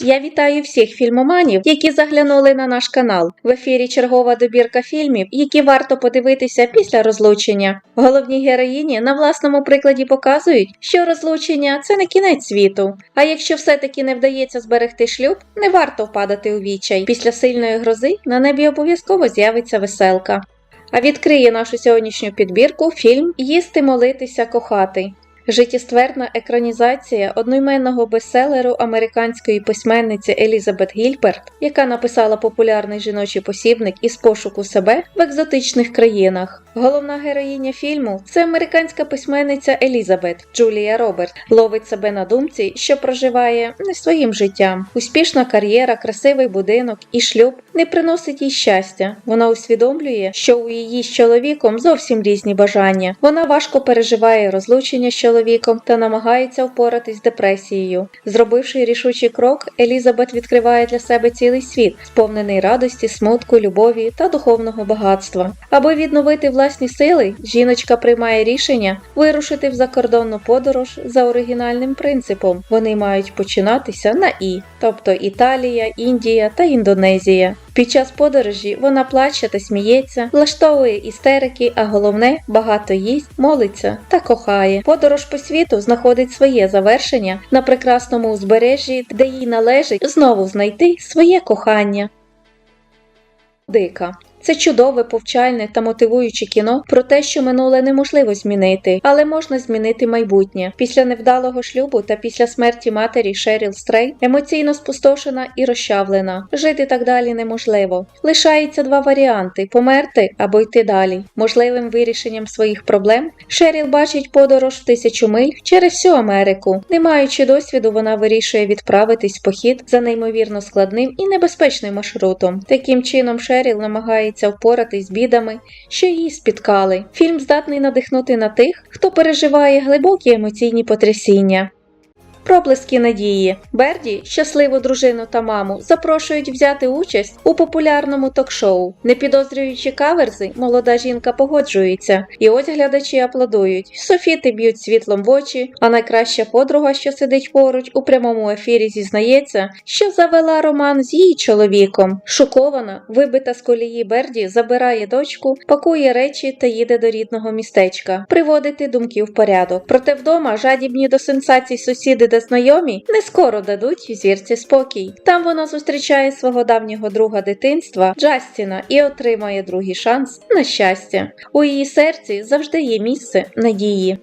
Я вітаю всіх фільмоманів, які заглянули на наш канал. В ефірі чергова добірка фільмів, які варто подивитися після розлучення. Головні героїні на власному прикладі показують, що розлучення це не кінець світу. А якщо все-таки не вдається зберегти шлюб, не варто впадати у відчай. Після сильної грози на небі обов'язково з'явиться веселка. А відкриє нашу сьогоднішню підбірку фільм Їсти, молитися, кохати. Життєстверна екранізація одноіменного бестселеру американської письменниці Елізабет Гільберт, яка написала популярний жіночий посібник із пошуку себе в екзотичних країнах. Головна героїня фільму це американська письменниця Елізабет Джулія Роберт. Ловить себе на думці, що проживає не своїм життям. Успішна кар'єра, красивий будинок і шлюб не приносить їй щастя. Вона усвідомлює, що у її з чоловіком зовсім різні бажання. Вона важко переживає розлучення з чоловіком та намагається впоратись з депресією. Зробивши рішучий крок, Елізабет відкриває для себе цілий світ, сповнений радості, смутку, любові та духовного багатства. Аби відновити власні сили, жіночка приймає рішення вирушити в закордонну подорож за оригінальним принципом. Вони мають починатися на І, тобто Італія, Індія та Індонезія. Під час подорожі вона плаче та сміється, влаштовує істерики, а головне багато їсть, молиться та кохає. Подорож по світу знаходить своє завершення на прекрасному узбережжі, де їй належить знову знайти своє кохання. Дика. Це чудове, повчальне та мотивуюче кіно про те, що минуле неможливо змінити, але можна змінити майбутнє. Після невдалого шлюбу та після смерті матері Шеріл Стрей емоційно спустошена і розчавлена. Жити так далі неможливо. Лишається два варіанти: померти або йти далі. Можливим вирішенням своїх проблем Шеріл бачить подорож в тисячу миль через всю Америку. Не маючи досвіду, вона вирішує відправитись в похід за неймовірно складним і небезпечним маршрутом. Таким чином, Шеріл намагається впоратись з бідами, що її спіткали. Фільм здатний надихнути на тих, хто переживає глибокі емоційні потрясіння. Проблиски надії Берді, щасливу дружину та маму, запрошують взяти участь у популярному ток-шоу. Не підозрюючи каверзи, молода жінка погоджується, і ось глядачі аплодують. Софіти б'ють світлом в очі, а найкраща подруга, що сидить поруч, у прямому ефірі зізнається, що завела роман з її чоловіком. Шокована, вибита з колії Берді, забирає дочку, пакує речі та їде до рідного містечка, приводити думки в порядок. Проте вдома жадібні до сенсацій сусіди та знайомі не скоро дадуть зірці спокій. Там вона зустрічає свого давнього друга дитинства Джастіна і отримає другий шанс на щастя. У її серці завжди є місце надії.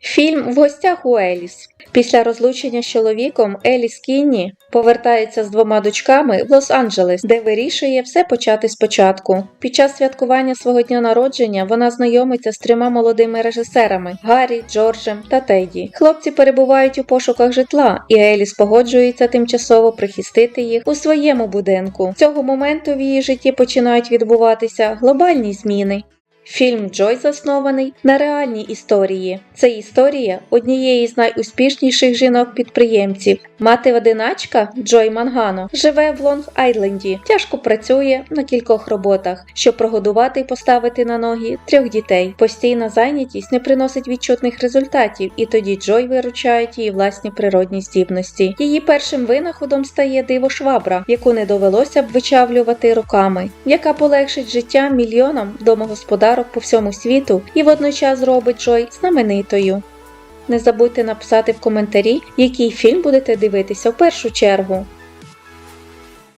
Фільм в гостях у Еліс. Після розлучення з чоловіком Еліс Кінні повертається з двома дочками в Лос-Анджелес, де вирішує все почати спочатку. Під час святкування свого дня народження вона знайомиться з трьома молодими режисерами Гаррі, Джорджем та Теді. Хлопці перебувають у пошуках житла, і Еліс погоджується тимчасово прихистити їх у своєму будинку. Цього моменту в її житті починають відбуватися глобальні зміни. Фільм Джой заснований на реальній історії. Це історія однієї з найуспішніших жінок-підприємців. Мати одиначка Джой Мангано живе в Лонг-Айленді, тяжко працює на кількох роботах, щоб прогодувати і поставити на ноги трьох дітей. Постійна зайнятість не приносить відчутних результатів, і тоді Джой виручають її власні природні здібності. Її першим винаходом стає диво швабра, яку не довелося б вичавлювати руками, яка полегшить життя мільйонам домогосподарок по всьому світу і водночас зробить Джой знаменитою. Не забудьте написати в коментарі, який фільм будете дивитися в першу чергу.